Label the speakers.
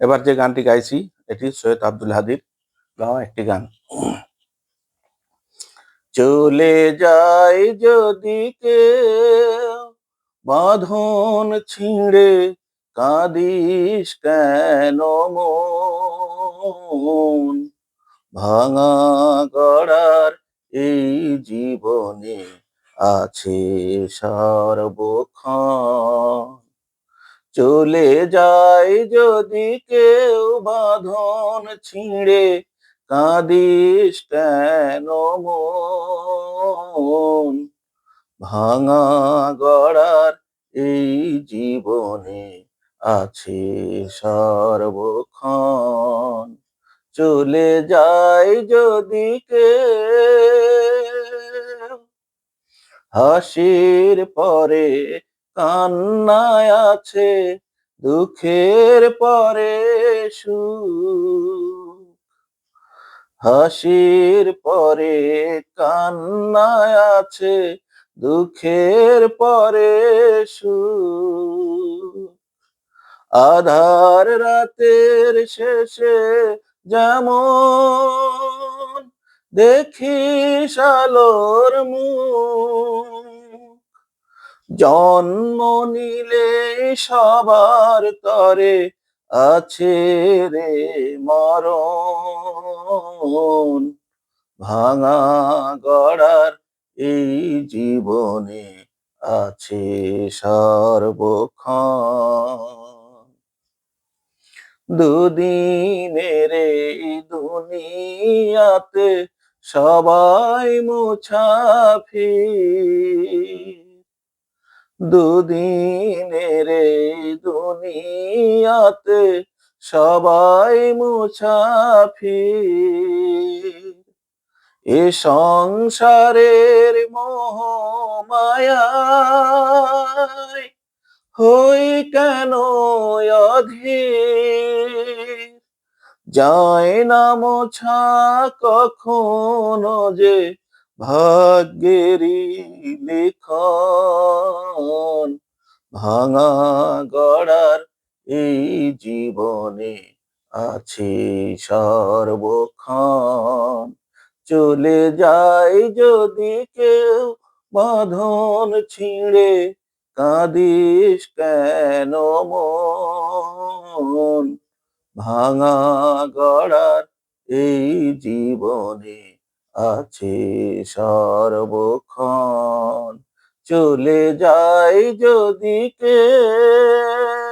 Speaker 1: এবার যে গানটি গাইছি, এটি সৈয়দ আব্দুল হাদির গাওয়া একটি গান। চলে যায় যদি কে বাঁধন ছিঁড়ে কাঁদিস কেন মন? ভাঙা গড়ার এই জীবনে আছে সর্বক্ষণ। চলে যায় যদি কেউ বাঁধন ছিঁড়ে, কাঁদিস কেন ভাঙা গড়ার এই জীবনে আছে সর্বক্ষণ। চলে যায় যদি কেউ হাসির পরে কান্নায় আছে দুঃখের পরে হাসির পরে কান্নায় আছে দুঃখের পরে সুখ। আধার রাতের শেষে যেমন দেখিস আলোর মুখ জন্ম নিলে সবার তরে আছে রে মরণ। ভাঙা গড়ার এই জীবনে আছে সর্বক্ষণ। দুদিনের এই দুনিয়াতে সবাই মুছাফির। দুদিনের দুনিয়াতে সবাই মুছাফির। এ সংসারের মোহ মায়ায় হই কেন অধীর? যায় না মোছা কখনো যে ভাগ্যেরই লিখন। ভাঙা গড়ার এই জীবনে আছে সর্বক্ষণ। চলে যায় যদি কেউ বাঁধন ছিঁড়ে, কাঁদিস কেন মন? ভাঙা গড়ার এই জীবনে আছে সর্বক্ষণ। চলে যায় যদি কেউ